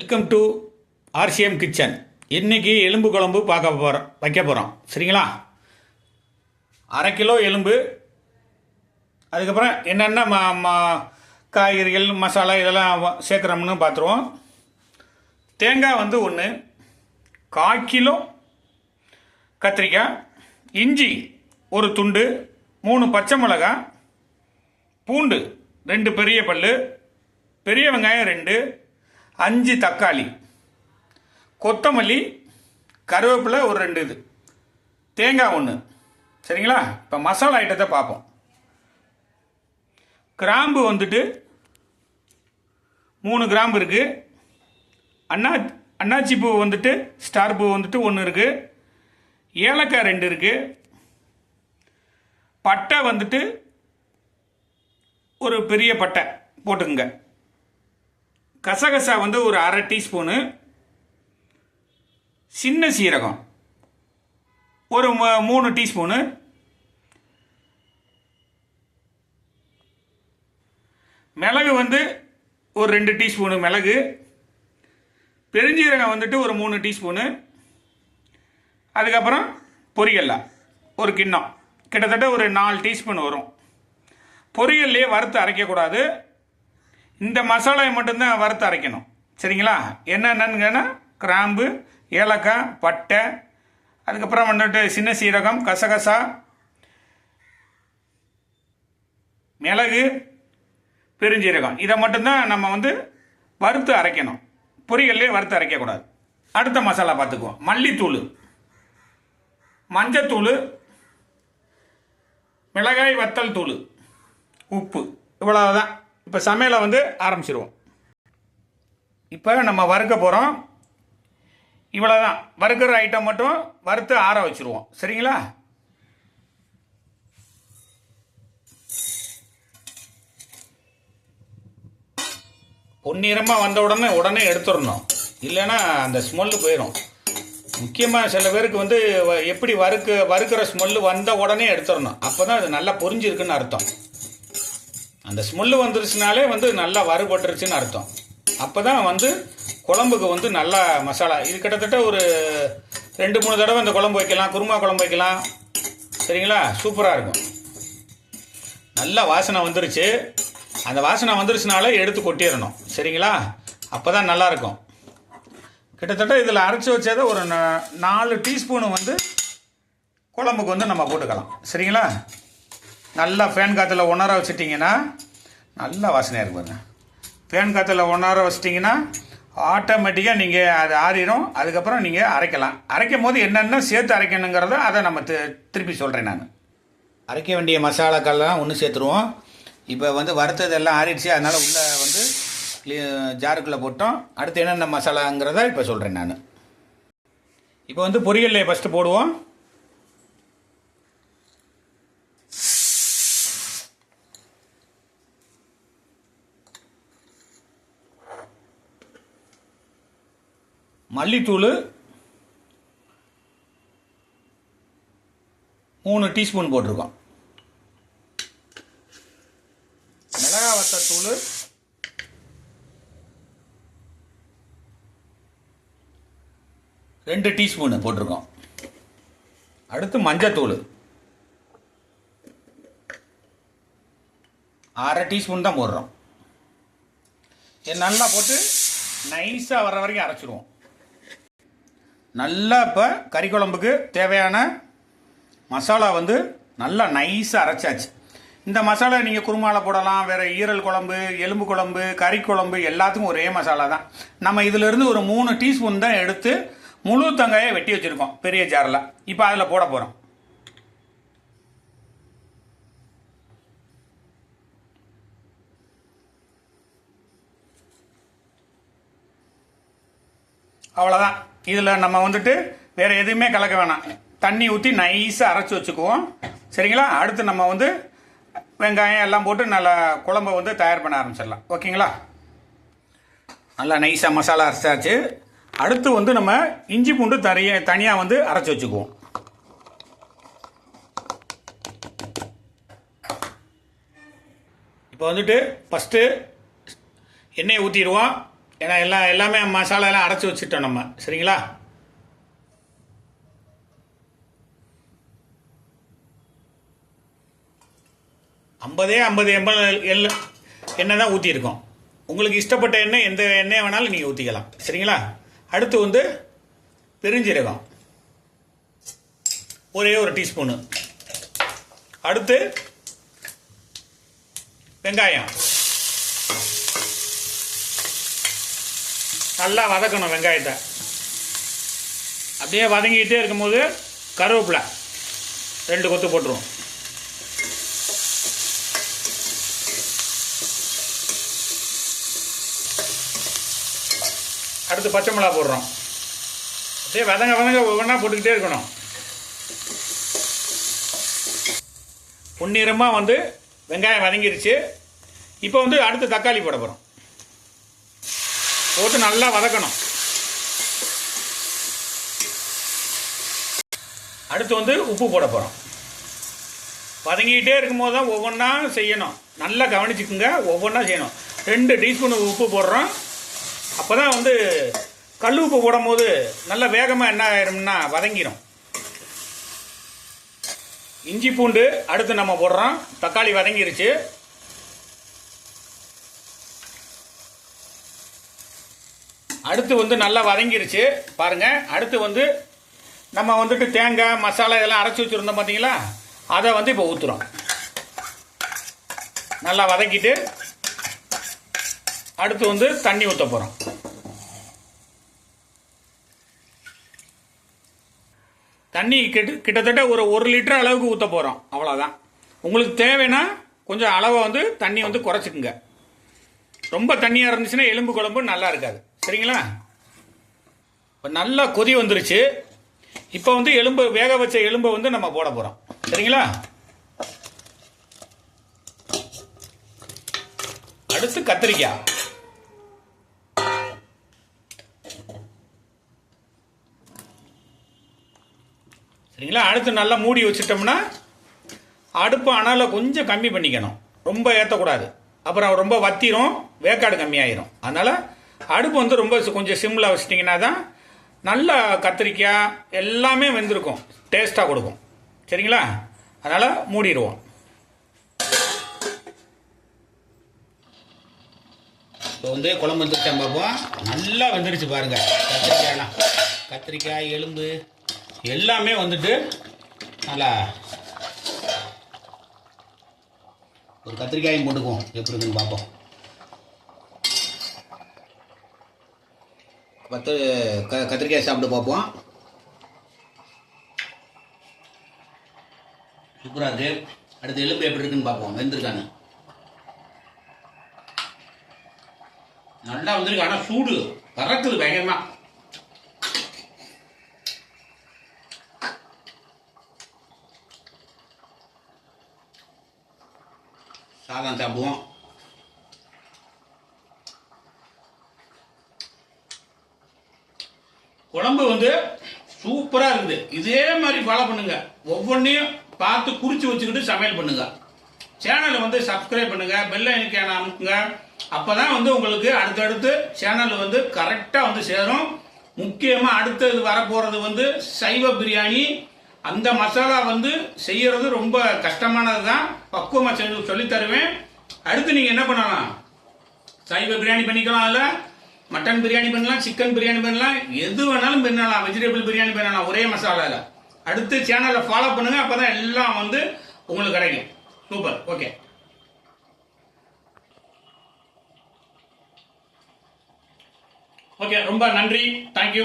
Welcome to RCM kitchen இன்றைக்கி எலும்பு குழம்பு பார்க்க போகிறோம் வைக்க போகிறோம் சரிங்களா? அரை கிலோ எலும்பு. அதுக்கப்புறம் என்னென்ன ம ம காய்கறிகள் மசாலா இதெல்லாம் சேர்க்குறோம்னு பார்த்துருவோம். தேங்காய் வந்து ஒன்று கால் கிலோ கத்திரிக்காய் இஞ்சி ஒரு துண்டு மூணு பச்சை மிளகாய் பூண்டு ரெண்டு பெரிய பல் பெரிய வெங்காயம் ரெண்டு அஞ்சு தக்காளி. கொத்தமல்லி கருவேப்பிலை ஒரு ரெண்டு இது. தேங்காய் ஒன்று சரிங்களா? இப்போ மசாலா ஐட்டத்தை பார்ப்போம். கிராம்பு வந்துட்டு மூணு கிராம்பு இருக்குது அண்ணா அண்ணாச்சி பூ வந்துட்டு ஸ்டார் பூ வந்துட்டு ஒன்று இருக்குது ஏலக்காய் ரெண்டு இருக்குது பட்டை வந்துட்டு ஒரு பெரிய பட்டை போட்டுக்குங்க. கசகசா வந்து ஒரு அரை டீஸ்பூனு சின்ன சீரகம். ஒரு ம- மூணு டீஸ்பூனு மிளகு வந்து ஒரு ரெண்டு டீஸ்பூனு மிளகு. பெருஞ்சீரகம் வந்துட்டு ஒரு மூணு டீஸ்பூனு. அதுக்கப்புறம் பொரியல்லா ஒரு கிண்ணம். கிட்டத்தட்ட ஒரு நாலு டீஸ்பூன் வரும். பொரியல்லையே வறுத்து அரைக்கக்கூடாது. இந்த மசாலாவை மட்டும்தான் வறுத்து அரைக்கணும். சரிங்களா? என்னென்னு கிராம்பு ஏலக்காய் பட்டை அதுக்கப்புறம் வந்துட்டு சின்ன சீரகம் கசகசா மிளகு பெருஞ்சீரகம். இதை மட்டும்தான் நம்ம வந்து வறுத்து அரைக்கணும். பொரியல்லே வறுத்து அரைக்கக்கூடாது. அடுத்த மசாலா பார்த்துக்குவோம். மல்லித்தூள். மஞ்சத்தூள். மிளகாய் வத்தல் தூள் உப்பு. இவ்வளவுதான். இப்போ சமையலை வந்து ஆரம்பிச்சிருவோம். இப்போ நம்ம வறுக்க போகிறோம் இவ்வளோதான் வறுக்கிற ஐட்டம் மட்டும் வறுத்து ஆற வச்சுருவோம். சரிங்களா? பொன்னிறமாக வந்த உடனே உடனே எடுத்துடணும். இல்லைன்னா அந்த ஸ்மெல்லு போயிடும் முக்கியமாக சில பேருக்கு வந்து வ- எப்படி வறுக்க வறுக்கிற ஸ்மெல்லு வந்த உடனே எடுத்துடணும். அப்போ தான் அது நல்லா பொரிஞ்சிருக்குன்னு அர்த்தம். அந்த ஸ்மெல்லு வந்துருச்சுனாலே வந்து நல்லா வறுபட்டுருச்சுன்னு அர்த்தம். அப்போ தான் வந்து குழம்புக்கு வந்து நல்லா மசாலா. இது கிட்டத்தட்ட ஒரு ரெண்டு மூணு தடவை இந்த குழம்பு வைக்கலாம் குருமா குழம்பு வைக்கலாம். சரிங்களா? சூப்பராக இருக்கும். நல்லா வாசனை வந்துருச்சு. அந்த வாசனை வந்துருச்சுனாலே எடுத்து கொட்டிடணும். சரிங்களா? அப்போ தான் நல்லாயிருக்கும் கிட்டத்தட்ட இதில் அரைச்சி வச்சதை ஒரு நாலு டீஸ்பூனு வந்து குழம்புக்கு வந்து நம்ம போட்டுக்கலாம். சரிங்களா? நல்லா ஃபேன் காற்றுல ஒன்றரை வச்சுட்டிங்கன்னா நல்லா வாசனையாக இருக்கும் பாருங்க. ஃபேன் காற்றுல ஒன்றரை வச்சிட்டிங்கன்னா ஆட்டோமேட்டிக்காக நீங்கள் அது ஆறிடும் அதுக்கப்புறம் நீங்கள் அரைக்கலாம். அரைக்கும் போது என்னென்ன சேர்த்து அரைக்கணுங்கிறத அதை நம்ம திருப்பி சொல்கிறேன் நான். அரைக்க வேண்டிய மசாலாக்கள்லாம் ஒன்று சேர்த்துருவோம். இப்போ வந்து வறுத்தது எல்லாம் ஆறிடுச்சு அதனால் உள்ளே வந்து ஜாருக்குள்ளே போட்டோம். அடுத்து என்னென்ன மசாலாங்கிறத இப்போ சொல்கிறேன் நான். இப்போ வந்து பொரியல்ல ஃபஸ்ட்டு போடுவோம். மல்லித்தூள் மூணு டீஸ்பூன் போட்டிருக்கோம். மிளகா வத்தத்தூள் ரெண்டு டீஸ்பூனு போட்டிருக்கோம். அடுத்து மஞ்சத்தூள். அரை டீஸ்பூன் தான் போடுறோம். நல்லா போட்டு நைஸாக வர வரைக்கும் அரைச்சிடுவோம் நல்லா இப்போ கறி குழம்புக்கு தேவையான மசாலா வந்து நல்லா நைஸாக அரைச்சாச்சு. இந்த மசாலா நீங்கள் குருமாவில் போடலாம் வேறு ஈரல் குழம்பு எலும்பு குழம்பு கறி குழம்பு எல்லாத்துக்கும் ஒரே மசாலா தான். நம்ம இதிலிருந்து ஒரு மூணு டீஸ்பூன் தான் எடுத்து முழு தங்காயை வெட்டி வச்சுருக்கோம் பெரிய ஜாரில் இப்போ அதில் போட போகிறோம் அவ்வளோதான் இதில் நம்ம வந்துட்டு வேறு எதுவுமே கலக்க வேணாம். தண்ணி ஊற்றி நைஸாக அரைச்சி வச்சுக்குவோம். சரிங்களா? அடுத்து நம்ம வந்து வெங்காயம் எல்லாம் போட்டு நல்லா குழம்ப வந்து தயார் பண்ண ஆரம்பிச்சிடலாம். ஓகேங்களா? நல்லா நைஸாக மசாலா அரைச்சாச்சு. அடுத்து வந்து நம்ம இஞ்சி பூண்டு தனிய தனியாக வந்து அரைச்சி வச்சுக்குவோம். இப்போ வந்துட்டு ஃபஸ்ட்டு எண்ணெயை ஊற்றிடுவோம் ஏன்னா எல்லாம் எல்லாமே மசாலா எல்லாம் அரைச்சி வச்சுட்டோம் நம்ம. சரிங்களா? ஐம்பதே ஐம்பது எம்எல் எல் எண்ணெய் தான் ஊற்றியிருக்கோம் உங்களுக்கு இஷ்டப்பட்ட எண்ணெய் எந்த எண்ணெய் வேணாலும் நீங்கள் ஊற்றிக்கலாம் சரிங்களா? அடுத்து வந்து பெருஞ்சீரகம். ஒரே ஒரு டீஸ்பூனு. அடுத்து வெங்காயம். நல்லா வதக்கணும் வெங்காயத்தை. அப்படியே வதங்கிக்கிட்டே இருக்கும்போது கருவேப்பிலை ரெண்டு கொத்து போட்டுருவோம். அடுத்து பச்சை மிளகா போடுறோம். அப்படியே வதங்க வதங்க ஒவ்வொன்றா போட்டுக்கிட்டே இருக்கணும். பொன்னிறமாக வந்து வெங்காயம் வதங்கிருச்சு. இப்போ வந்து அடுத்து தக்காளி போட போகிறோம் போட்டு நல்லா வதக்கணும். அடுத்து வந்து உப்பு போட போகிறோம் வதங்கிக்கிட்டே இருக்கும்போது தான் ஒவ்வொன்றா செய்யணும். நல்லா கவனிச்சுக்குங்க ஒவ்வொன்றா செய்யணும். ரெண்டு டீஸ்பூன் உப்பு போடுறோம். அப்போ தான் வந்து கல் உப்பு போடும்போது நல்லா வேகமாக என்ன ஆயிரும்னா வதங்கிடும் இஞ்சி பூண்டு அடுத்து நம்ம போடுறோம். தக்காளி வதங்கிருச்சு. அடுத்து வந்து நல்லா வதங்கிருச்சு. பாருங்க அடுத்து வந்து நம்ம வந்துட்டு தேங்காய் மசாலா இதெல்லாம் அரைச்சி வச்சுருந்தோம் பார்த்தீங்களா அதை வந்து இப்போ ஊற்றுறோம் நல்லா வதக்கிட்டு அடுத்து வந்து தண்ணி ஊற்ற போகிறோம் தண்ணி கிட்ட கிட்டத்தட்ட ஒரு ஒரு லிட்டர் அளவுக்கு ஊற்ற போகிறோம் அவ்வளோதான் உங்களுக்கு தேவைன்னா கொஞ்சம் அளவை வந்து தண்ணி வந்து குறைச்சிக்குங்க. ரொம்ப தண்ணியாக இருந்துச்சுன்னா எலும்பு குழம்பு நல்லா இருக்காது. சரிங்களா? இப்போ நல்லா கொதி வந்துருச்சு. இப்போ வந்து எலும்பு வேக வச்ச எலும்பை வந்து நம்ம போட போகிறோம் சரிங்களா? அடுத்து கத்திரிக்காய் சரிங்களா? அடுத்து நல்லா மூடி வச்சுட்டோம்னா அடுப்பு அனலை கொஞ்சம் கம்மி பண்ணிக்கணும். ரொம்ப ஏற்றக்கூடாது அப்புறம் ரொம்ப வத்திரும் வேக்காடு கம்மியாயிரும். அதனால் அடுப்பு வந்து ரொம்ப கொஞ்சம் சிம்மில் வச்சிட்டிங்கன்னா தான் நல்ல கத்திரிக்காய் எல்லாமே வெந்திருக்கும். டேஸ்ட்டாக கொடுக்கும். சரிங்களா? அதனால் மூடிடுவோம். இப்போ வந்து குழம்பு வந்துருச்சான் பார்ப்போம் நல்லா வெந்துருச்சு பாருங்க. கத்திரிக்காயெல்லாம். கத்திரிக்காய் எலும்பு எல்லாமே வந்துட்டு நல்லா ஒரு கத்திரிக்காயும் போட்டுக்குவோம். எப்படி இருக்குன்னு பார்ப்போம் பத்து க கத்திரிக்காய் சாப்பிட்டு பார்ப்போம். சூப்பராக இருக்கு. அடுத்து எலும்பு எப்படி இருக்குன்னு பார்ப்போம். வெந்திருக்கானு. நல்லா வந்திருக்கு. ஆனால் சூடு. பறக்குது பயங்கரமாக சாதம் சாப்பிடுவோம். குழம்பு வந்து சூப்பராக இருக்குது. இதே மாதிரி ஃபாலோ பண்ணுங்க. ஒவ்வொன்றையும் பார்த்து குறித்து வச்சுக்கிட்டு சமையல் பண்ணுங்க. சேனலை வந்து சப்ஸ்கிரைப் பண்ணுங்க. பெல் ஐக்கான அமுக்குங்க. அப்பதான் வந்து உங்களுக்கு அடுத்தடுத்து சேனல் வந்து கரெக்டாக வந்து சேரும். முக்கியமாக அடுத்தது வரப்போகிறது வந்து சைவ பிரியாணி. அந்த மசாலா வந்து செய்யறது ரொம்ப கஷ்டமானது தான் பக்குவமாக செஞ்சு சொல்லித்தருவேன் அடுத்து நீங்கள் என்ன பண்ணலாம்? சைவ பிரியாணி பண்ணிக்கலாம் அதில் மட்டன் பிரியாணி பண்ணலாம் சிக்கன் பிரியாணி பண்ணலாம் எது வேணாலும் பண்ணலாம் வெஜிடபிள் பிரியாணி பண்ணலாம் ஒரே மசாலாவில் அடுத்து சேனலை ஃபாலோ பண்ணுங்க அப்பதான் எல்லாம் வந்து உங்களுக்கு கிடைக்கும். சூப்பர் ஓகே ஓகே ரொம்ப நன்றி. தேங்க்யூ